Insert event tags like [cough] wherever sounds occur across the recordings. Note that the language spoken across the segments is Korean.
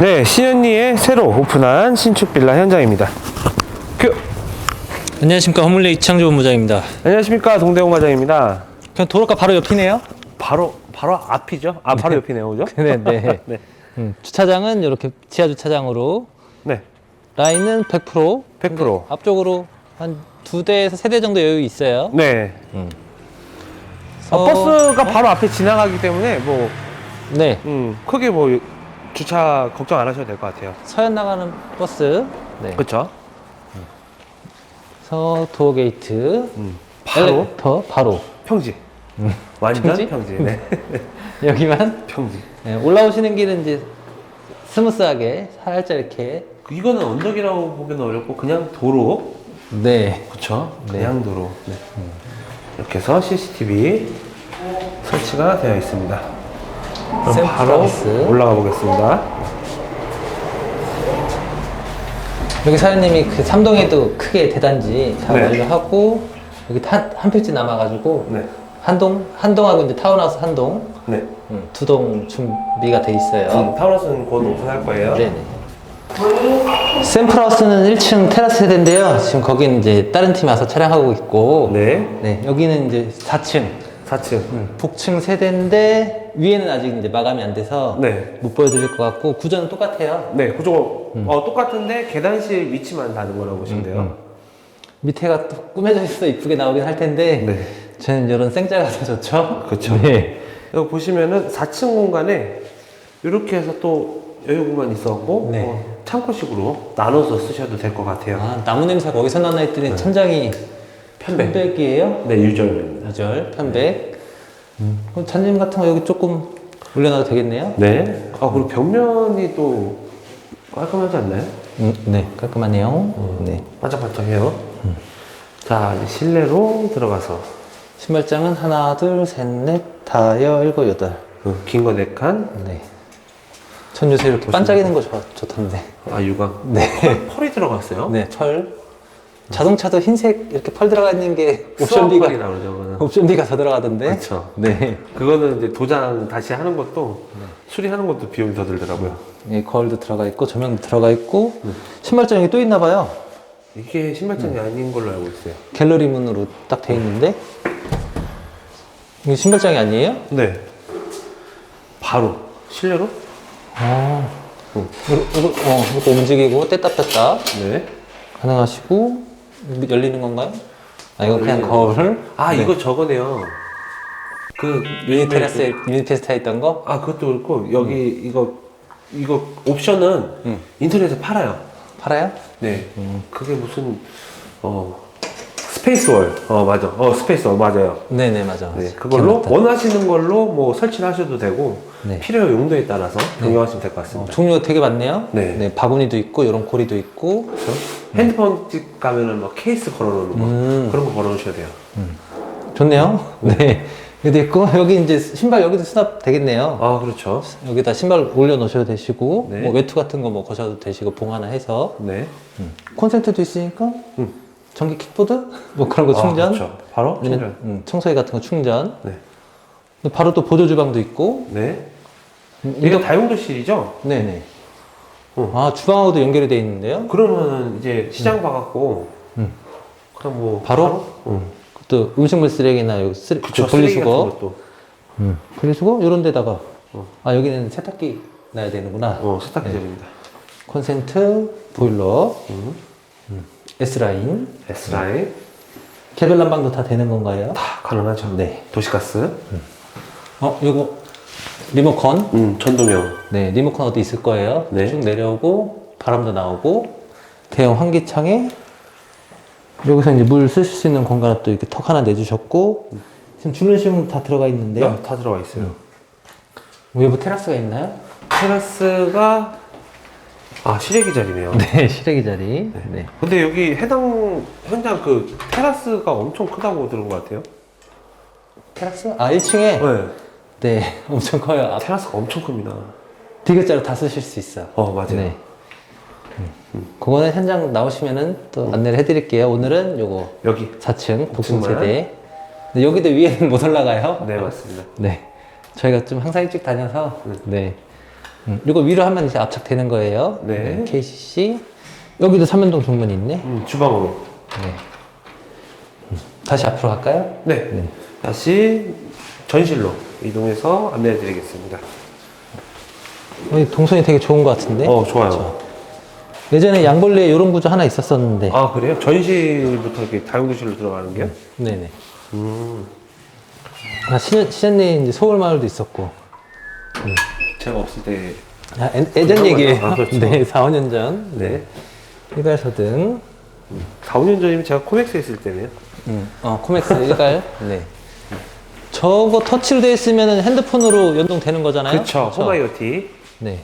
네, 신현리의 새로 오픈한 신축 빌라 현장입니다. 그, 안녕하십니까 허물레 이창조 본부장입니다. 안녕하십니까 동대웅 과장입니다. 그냥 도로가 바로 옆이네요. 바로 바로 앞이죠? 아 바로 옆이네요, 그죠? 네, 네. [laughs] 네, 음, 주차장은 이렇게 지하 주차장으로 네, 라인은 100%. 100%. 앞쪽으로 한 두 대에서 세 대 정도 여유 있어요. 네. 아, 어, 버스가 바로 앞에 지나가기 때문에 뭐 네. 음, 크게 뭐 주차 걱정 안 하셔도 될 것 같아요. 서현 나가는 버스. 네. 그렇죠? 서 도어 게이트. 음, 바로 엘리베이터 바로 평지. 완전 평지? 평지. 네. [laughs] 여기만 평지. 네, 올라오시는 길은 이제 스무스하게 살짝 이렇게 이거는 언덕이라고 보기는 어렵고 그냥 도로. 네. 그렇죠? 그냥 도로. 네. 이렇게 해서 CCTV 설치가 되어 있습니다. 그럼 바로. 올라가 보겠습니다. 여기 사장님이 그 삼동에도 크게 대단지 다 네. 완료하고 여기 한, 한 필지 남아가지고 네. 한동 한동하고 이제 타운하우스 한동 네. 두동 준비가 돼 있어요. 음, 타워스는 곧 오픈할 거예요. 네네. 샘플하우스는 1층 테라스 세대인데요. 지금 거기는 이제 다른 팀이 와서 촬영하고 있고 네. 네, 여기는 이제 4층 4층. 북층 세대인데 위에는 아직 이제 마감이 안 돼서 네. 못 보여드릴 것 같고 구조는 똑같아요. 네, 구조가 어, 똑같은데 계단실 위치만 다른 거라고 보시면 돼요. 밑에가 또 꾸며져 있어 이쁘게 나오긴 할 텐데 네. 저는 이런 생짜가 더 좋죠. 그쵸. 네. 여기 보시면은 4층 공간에 이렇게 해서 또 여유 공간 있었고 네. 어, 창고식으로 나눠서 쓰셔도 될 것 같아요. 아, 나무 냄새가 어디서 나나 했더니 천장이 편백. 편백이에요. 네, 유절입니다. 유절 편백. 그럼 잔님 같은 거 여기 조금 올려놔도 되겠네요. 네. 아 그리고 벽면이 또 깔끔하지 않나요? 음, 네, 깔끔하네요. 네. 반짝반짝해요. 자 이제 실내로 들어가서 신발장은 하나, 둘, 셋, 넷, 다여, 일곱, 여덟. 긴거네 칸. 네. 전 요새 이렇게 반짝이는 거 좋, 좋던데. 아 유광. 네. 펄이 들어갔어요. 네, 철. 자동차도 흰색 이렇게 펄 들어가 있는 게 옵션비가. 그거는. 옵션비가 더 들어가던데. 그쵸. 네. 그거는 이제 도장 다시 하는 것도 수리하는 것도 비용이 더 들더라고요. 예, 거울도 들어가 있고 조명도 들어가 있고 신발장이 또 있나 봐요. 이게 신발장이 아닌 걸로 알고 있어요. 갤러리 문으로 딱 돼 있는데 이게 신발장이 아니에요? 네. 바로 실내로? 아, 응. 이거, 이거, 어, 이것도 움직이고 뗐다 폈다 네. 가능하시고 열리는 건가요? 아 이거 그냥 열리는 거울? 아 이거 저거네요. 그 유니 테라스에 유니 테스트에 있던 거? 아 그것도 그렇고 여기 이거 이거 옵션은 응. 인터넷에 팔아요. 팔아요? 네. 그게 무슨 어 스페이스월. 어 맞아. 어 스페이스월 맞아요. 네네 맞아. 네. 그걸로 기억났다. 원하시는 걸로 뭐 설치를 하셔도 되고 네. 필요 용도에 따라서 변경하시면 될 것 어, 같습니다. 종류가 되게 많네요. 네. 바구니도 있고 이런 고리도 있고 그렇죠? 핸드폰 집 가면은 막 케이스 걸어놓는 거 음. 그런 거 걸어놓으셔야 돼요. 좋네요. 네. 여기도 있고 여기 이제 신발 여기도 수납 되겠네요. 아 그렇죠. 여기다 신발 올려 놓으셔도 되시고 네. 뭐 외투 같은 거 뭐 거셔도 되시고 봉 하나 해서 네. 콘센트도 있으니까 음. 전기 킥보드 뭐 그런 거 아, 충전. 그렇죠. 바로 아니면, 충전. 음, 청소기 같은 거 충전. 네. 바로 또 보조 주방도 있고. 네. 음, 이게 다용도실이죠? 네네. 어. 아 주방하고도 연결이 돼 있는데요. 그러면 이제 시장 봐갖고 음. 그럼 뭐 바로? 응. 또 음식물 쓰레기나 여기 쓰레, 그쵸. 그 쓰레기 같은 분리수거, 것도 음. 분리수거 이런 데다가 어. 아 여기는 세탁기 놔야 되는구나. 어 세탁기절입니다. 콘센트, 보일러, 음. S 라인, S 라인 개별 난방도 다 되는 건가요? 다 가능하죠. 네. 도시가스. 어, 요거 리모컨. 음 전동형. 네, 리모컨 어디 있을 거예요. 네. 쭉 내려오고 바람도 나오고 대형 환기창에 여기서 이제 물 쓰실 수 있는 공간을 또 이렇게 턱 하나 내주셨고 지금 주무시면 다 들어가 있는데요. 네, 다 들어가 있어요. 외부 테라스가 있나요? 테라스가 아 실외기 자리네요. 네, [laughs] 실외기 자리. 네. 근데 여기 해당 현장 그 테라스가 엄청 크다고 들은 것 같아요. 테라스? 아, 1층에 네. 네, [laughs] 엄청 커요. 앞 테라스가 엄청 큽니다. 디귿자로 다 쓰실 수 있어요. 어 맞아요. 네. 음. 그거는 현장 나오시면은 또 안내를 해드릴게요. 오늘은 요거 여기. 4층 복층 복층만. 세대. 근데 여기도 위에는 못 올라가요. 네 맞습니다. 네. 저희가 좀 항상 일찍 다녀서 네. 음, 이거 위로 하면 이제 압착되는 거예요. 네. KCC. 여기도 삼연동 중문이 있네. 음, 주방으로. 네. 음, 다시 앞으로 갈까요? 네. 다시 전실로 이동해서 안내해 드리겠습니다. 여기 동선이 되게 좋은 것 같은데. 어, 좋아요. 예전에 양벌레 이런 구조 하나 있었었는데. 아, 그래요? 전실부터 이렇게 다용도실로 들어가는 게요? 네네. 음. 아, 시전, 시전에 이제 서울마을도 있었고. 제가 없을 때. 아, 예- 예전 얘기예요. 아, 그렇죠. 네, 4, 5년 전. 네. 일괄소등. 4, 5년 전이면 제가 코맥스에 있을 때네요. 음, 어, 코맥스 일괄. [laughs] 네. 저거 터치로 되어 있으면 핸드폰으로 연동되는 거잖아요. 그쵸. 그쵸? 홈아이오티. 네.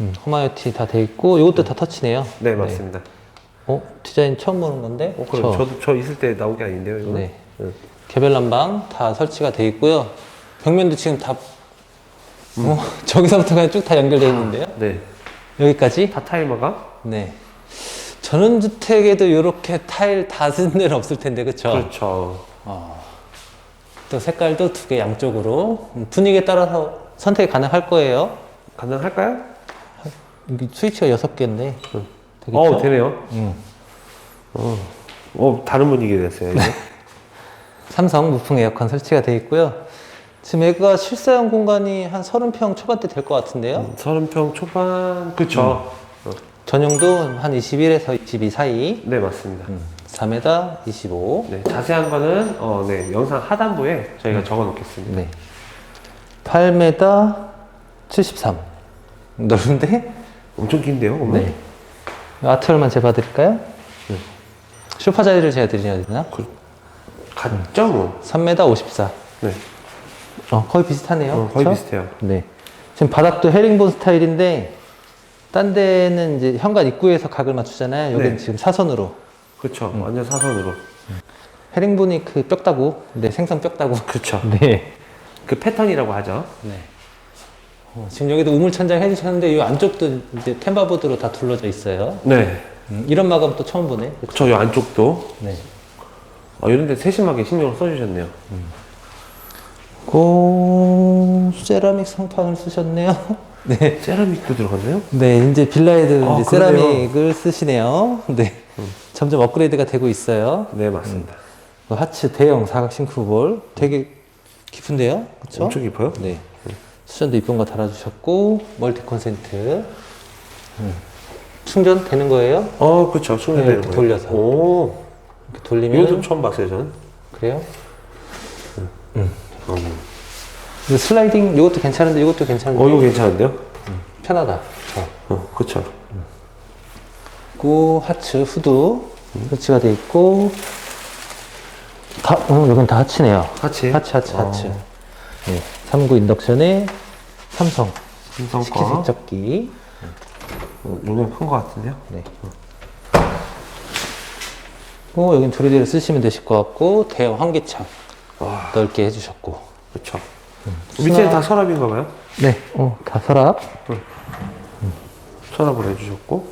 음, 홈아이오티 다 돼 있고, 이것도 다 터치네요. 네, 맞습니다. 어, 디자인 처음 보는 건데? 어, 그럼 저, 저도 저 있을 때 나온 게 아닌데요, 이거? 네. 개별 난방 다 설치가 돼 있고요. 벽면도 지금 다, 어, [laughs] 저기서부터 그냥 쭉 다 연결되어 있는데요. 네. 여기까지? 타타일마가? 네. 전원주택에도 이렇게 타일 다 쓰는 데는 없을 텐데, 그쵸? 그렇죠. 또 색깔도 두 개 양쪽으로 음, 분위기에 따라서 선택이 가능할 거예요. 가능할까요? 스위치가 여섯 개인데 되겠죠? 어, 되네요. 음. 어, 어, 다른 분위기 됐어요, 이제. [laughs] 삼성 무풍 에어컨 설치가 되어 있고요. 지금 여기가 실사용 공간이 한 30평 초반대 될 것 같은데요. 30평 초반, 그쵸. 어, 전용도 한 21에서 22 사이. 네, 맞습니다. 음, 4m 25. 네, 자세한 거는, 어, 네, 영상 하단부에 저희가 적어 놓겠습니다. 네. 8m 73. 넓은데? 엄청 긴데요, 오늘? 네. 아트월만 재봐 드릴까요? 소파 자리를 재드려야 되나? 그, 같죠, 뭐. 3m 54. 네, 어, 거의 비슷하네요. 어, 거의 그쵸? 비슷해요. 네. 지금 바닥도 헤링본 스타일인데, 딴 데는 이제 현관 입구에서 각을 맞추잖아요. 여기는 네. 지금 사선으로. 그쵸, 음. 완전 사선으로. 헤링본이 그 뼈다구. 네, 생선 뼈다구. 그쵸. [laughs] 네. 그 패턴이라고 하죠. 네. 어, 지금 여기도 우물천장 해주셨는데, 이 안쪽도 이제 템바보드로 다 둘러져 있어요. 네. 음, 이런 마감 또 처음 보네. 저이 안쪽도. 네. 아, 이런데 세심하게 신경을 써주셨네요. 고, 세라믹 상판을 쓰셨네요. [laughs] 네. 세라믹도 들어갔나요? 네, 이제 빌라에도 아, 이제 그러네요. 세라믹을 쓰시네요. 네. 점점 업그레이드가 되고 있어요. 네, 맞습니다. 그 하츠 대형 사각 싱크볼 되게 깊은데요? 그렇죠? 엄청 깊어요? 네. 수전도 이쁜 거 달아주셨고 멀티 콘센트. 음. 충전 되는 거예요? 어, 그쵸. 충전되는 거예요. 돌려서. 오, 이렇게 돌리면 이것도 처음 봤어요, 저는. 그래요? 음. 이거 슬라이딩 이것도 괜찮은데 이것도 괜찮은데 어, 이거 괜찮은데요? 편하다. 어, 그쵸. 있고 하츠 후드 설치가 돼 있고 다 어, 여긴 다 하츠네요. 하치. 하츠 하츠 어. 하츠. 네. 3구 인덕션에 삼성 삼성 식기 거. 세척기. 어, 용량 큰거 같은데요? 네. 고 여긴 조리대를 쓰시면 되실 것 같고 대형 환기창 와, 넓게 해주셨고. 그쵸. 밑에는 다 서랍인가 봐요? 네. 어, 다 서랍. 서랍을 해주셨고.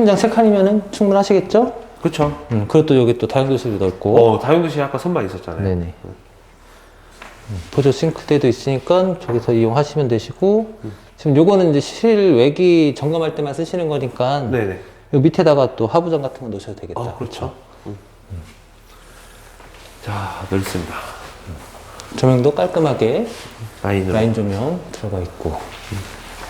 키큰장 세 칸이면은 충분하시겠죠? 그쵸. 음, 그리고 또 여기 또 다용도실도 넓고. 어, 다용도실 아까 선반 있었잖아요. 네네. 음, 보조 싱크대도 있으니까 저기서 이용하시면 되시고 지금 요거는 이제 실외기 점검할 때만 쓰시는 거니까 네네. 요 밑에다가 또 하부장 같은 거 놓으셔도 되겠다. 아, 그렇죠. 음. 자, 넓습니다. 조명도 깔끔하게 라인으로. 라인 조명 들어가 있고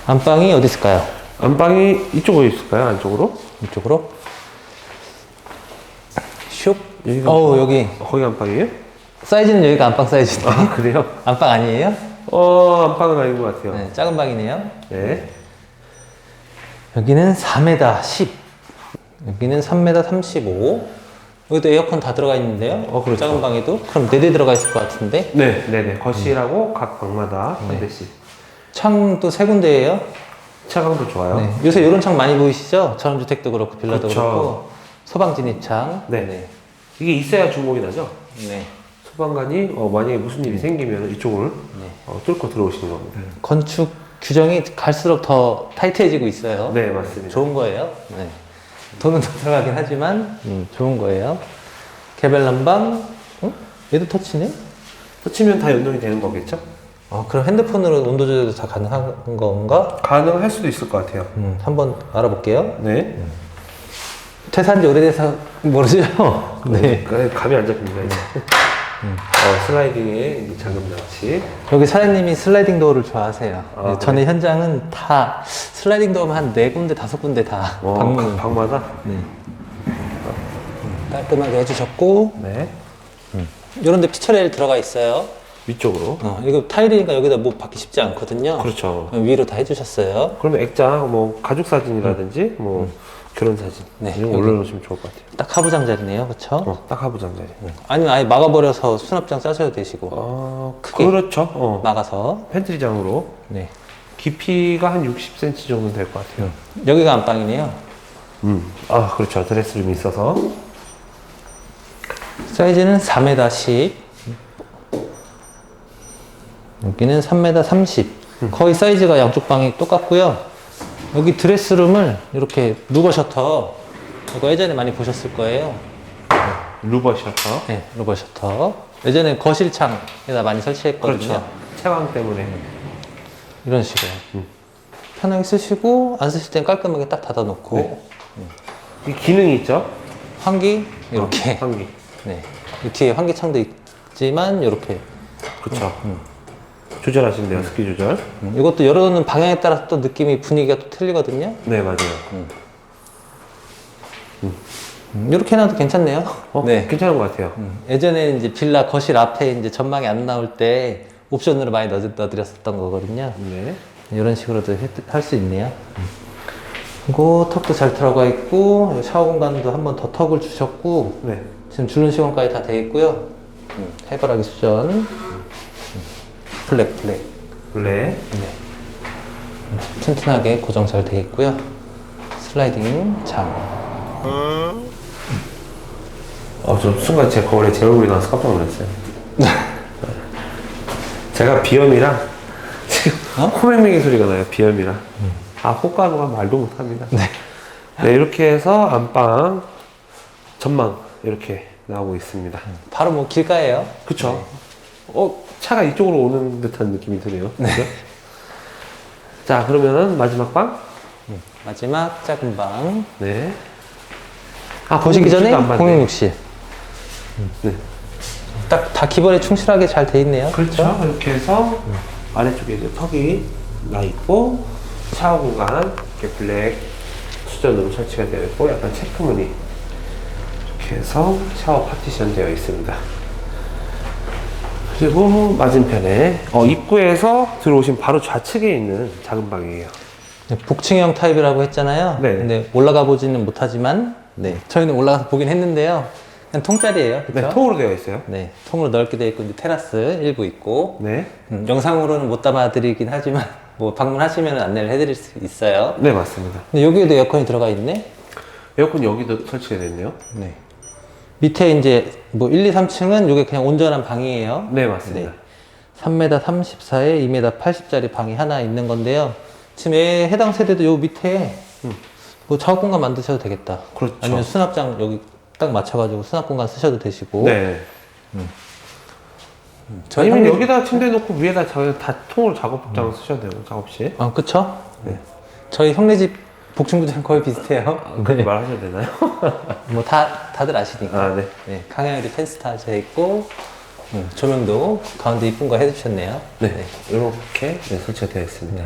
안방이 어디 있을까요? 안방이 이쪽으로 있을까요? 안쪽으로? 이쪽으로 슉. 여기가 어우 안방? 여기 어, 거기 안방이에요? 사이즈는 여기가 안방 사이즈인데 아, 그래요? [laughs] 안방 아니에요? 어, 안방은 아닌 것 같아요. 네, 작은 방이네요. 네. 여기는 4m 10. 여기는 3m 35. 여기도 에어컨 다 들어가 있는데요. 어, 그렇죠. 작은 방에도. 그럼 4대 들어가 있을 것 같은데. 네, 네 네. 거실하고 각 방마다 한 네. 대씩. 창도 세 군데예요. 차광도 좋아요. 네. 요새 이런 창 많이 보이시죠? 전원주택도 그렇고 빌라도 그쵸. 그렇고 소방 진입창. 네. 이게 있어야 주목이 나죠? 네. 소방관이 어, 만약에 무슨 일이 생기면 이쪽을 네. 어, 뚫고 들어오시는 겁니다. 건축 규정이 갈수록 더 타이트해지고 있어요. 네, 맞습니다. 좋은 거예요. 네. 돈은 더 들어가긴 하지만 음, 좋은 거예요. 개별 난방. 어? 얘도 터치네? 터치면 다 연동이 되는 거겠죠? 아, 그럼 핸드폰으로 온도 조절도 다 가능한 건가? 가능할 수도 있을 것 같아요. 음, 한번 알아볼게요. 네. 퇴사한 지 오래돼서 [laughs] 모르죠? 네. 그 감이 안 잡힙니다. 이제. 어, 슬라이딩의 이 잠금 장치. 여기 사장님이 슬라이딩 도어를 좋아하세요. 아, 네, 전에 현장은 다 슬라이딩 도어만 한 네 군데, 다섯 군데 다 어, 방문 각 방마다. 네. 깔끔하게 해주셨고, 네. 이런 데 피처레일 들어가 있어요. 위쪽으로. 어, 이거 타일이니까 여기다 뭐 받기 쉽지 않거든요. 그렇죠. 위로 다 해주셨어요. 그러면 액장, 뭐 가족 사진이라든지, 뭐 결혼 사진 네, 이런 거 여기. 올려놓으시면 좋을 것 같아요. 딱 하부장 자리네요. 그쵸? 어, 딱 하부장 자리. 아니면 아예 막아버려서 수납장 싸셔도 되시고, 어, 크게. 그렇죠. 어. 막아서. 팬트리장으로 네. 깊이가 한 60cm 정도 될 것 같아요. 여기가 안방이네요. 음. 아, 그렇죠. 드레스룸이 있어서. 사이즈는 4m 10. 여기는 3m 30. 거의 사이즈가 양쪽 방이 똑같고요. 여기 드레스룸을 이렇게 루버 셔터. 이거 예전에 많이 보셨을 거예요. 루버 셔터. 네, 루버 셔터. 예전에 거실창에다 많이 설치했거든요. 그렇죠. 채광 때문에. 이런 식으로. 편하게 쓰시고, 안 쓰실 땐 깔끔하게 딱 닫아놓고, 네. 이 기능이 있죠? 환기, 이렇게. 환기. 네. 이 뒤에 환기창도 있지만, 이렇게. 그렇죠. 조절하시면 돼요. 습기 조절. 음, 이것도 열어놓는 방향에 따라서 또 느낌이 분위기가 또 틀리거든요. 네, 맞아요. 음, 이렇게 해놔도 괜찮네요. 어, 네. 괜찮은 것 같아요. 음, 예전에 이제 빌라 거실 앞에 이제 전망이 안 나올 때 옵션으로 많이 넣어, 넣어드렸었던 거거든요. 네. 이런 식으로도 할 수 있네요. 그리고 턱도 잘 들어가 있고 샤워 공간도 한 번 더 턱을 주셨고 네. 지금 줄눈 시공까지 다 되어 있고요. 음, 해바라기 수전, 음, 블랙 블랙 블랙. 튼튼하게 고정 잘 되어 있고요. 슬라이딩 장. 어, 저 순간 제 거울에 제 얼굴이 나와서 깜짝 놀랐어요. [laughs] 제가 비염이라 지금 코맹맹이 소리가 나요. 비염이라. 아, 호가루가 말도 못합니다. 네. 이렇게 해서 안방 전망 이렇게 나오고 있습니다. 바로 뭐 길가예요. 그쵸? 어, 차가 이쪽으로 오는 듯한 느낌이 드네요. 네. 자, 그러면은 마지막 방. 마지막 작은 방. 네. 아, 보시기 전에 봤네. 공용 욕실. 네. 딱 다 기본에 충실하게 잘 돼 있네요. 그렇죠. 이렇게 해서 아래쪽에 이제 턱이 나 있고 샤워 공간 이렇게 블랙 수전으로 설치가 되어 있고 약간 체크무늬 이렇게 해서 샤워 파티션 되어 있습니다. 그리고 맞은편에 어, 입구에서 들어오신 바로 좌측에 있는 작은 방이에요. 네, 복층형 타입이라고 했잖아요. 네. 근데 올라가 보지는 못하지만, 네. 저희는 올라가서 보긴 했는데요. 그냥 통짜리예요. 네, 그렇죠? 통으로 되어 있어요. 네, 통으로 넓게 되어 있고 이제 테라스 일부 있고 네, 음, 영상으로는 못 담아드리긴 하지만 [laughs] 뭐 방문하시면 안내를 해드릴 수 있어요. 네 맞습니다. 근데 여기에도 에어컨이 들어가 있네. 에어컨 여기도 설치가 됐네요. 네. 밑에 이제 뭐 1, 2, 3층은 이게 그냥 온전한 방이에요. 네 맞습니다. 3m 34에 2m 80짜리 방이 하나 있는 건데요. 지금 얘 해당 세대도 요 밑에 뭐 작업 공간 만드셔도 되겠다. 그렇죠. 아니면 수납장 여기 딱 맞춰가지고 수납 공간 쓰셔도 되시고. 네. 저희 아니면 형님- 여기다 침대 놓고 위에다 자- 다 통으로 작업장 쓰셔도 되고 작업실. 아, 그쵸? 네. 저희 형네 집 복층부장 거의 비슷해요. 그렇게 말하셔도 되나요? [laughs] 뭐 다, 다들 아시니까. 아 네. 네. 강양에도 펜스 다져 있고, 음, 조명도 가운데 이쁜 거 해주셨네요. 네. 이렇게 네, 설치가 되어 있습니다.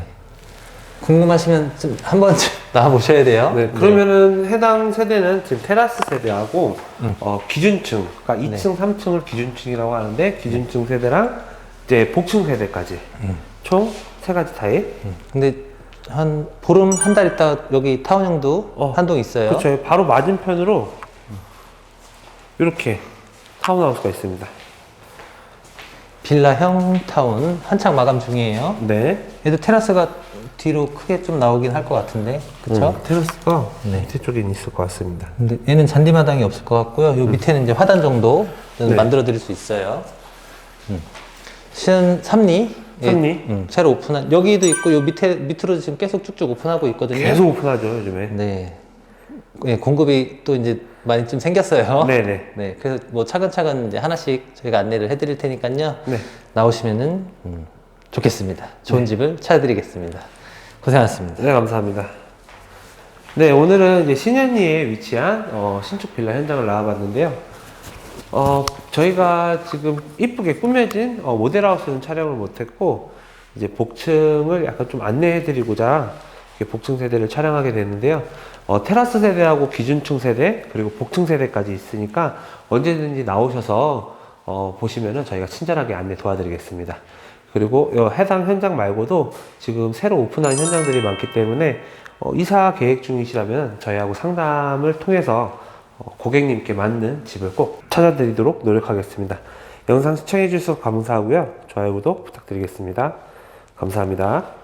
궁금하시면 좀 한 번쯤 [laughs] 나와보셔야 돼요. 네, 그러면은 해당 세대는 지금 테라스 세대하고 어, 기준층, 그러니까 2층, 3층을 기준층이라고 하는데 기준층 세대랑 이제 복층 세대까지 총세 가지 타입. 음, 근데 한 보름 한 달 있다 여기 타운 형도 어, 한동 있어요. 그렇죠. 바로 맞은편으로 이렇게 타운하우스가 있습니다. 빌라 형 타운 한창 마감 중이에요. 네. 얘도 테라스가 뒤로 크게 좀 나오긴 할 것 같은데, 그렇죠? 음, 테라스가 네. 밑에 쪽에 있을 것 같습니다. 근데 얘는 잔디마당이 없을 것 같고요. 요 밑에는 이제 화단 정도 네. 만들어 드릴 수 있어요. 음. 시연 삼리. 예, 삼리. 음, 새로 오픈한 여기도 있고 요 밑에 밑으로 지금 계속 쭉쭉 오픈하고 있거든요. 계속 오픈하죠 요즘에. 네. 예, 공급이 또 이제 많이 좀 생겼어요. 네네. [laughs] 네, 그래서 뭐 차근차근 이제 하나씩 저희가 안내를 해드릴 테니까요. 네. 나오시면은 음, 좋겠습니다. 좋은 집을 찾아드리겠습니다. 고생하셨습니다. 네, 감사합니다. 네, 오늘은 이제 신현리에 위치한 어, 신축 빌라 현장을 나와봤는데요. 어, 저희가 지금 이쁘게 꾸며진 어, 모델하우스는 촬영을 못했고, 이제 복층을 약간 좀 안내해드리고자 복층 세대를 촬영하게 됐는데요. 어, 테라스 세대하고 기준층 세대, 그리고 복층 세대까지 있으니까 언제든지 나오셔서 어, 보시면은 저희가 친절하게 안내 도와드리겠습니다. 그리고 이 해당 현장 말고도 지금 새로 오픈한 현장들이 많기 때문에 어, 이사 계획 중이시라면 저희하고 상담을 통해서 어, 고객님께 맞는 집을 꼭 찾아드리도록 노력하겠습니다. 영상 시청해 주셔서 감사하고요. 좋아요, 구독 부탁드리겠습니다. 감사합니다.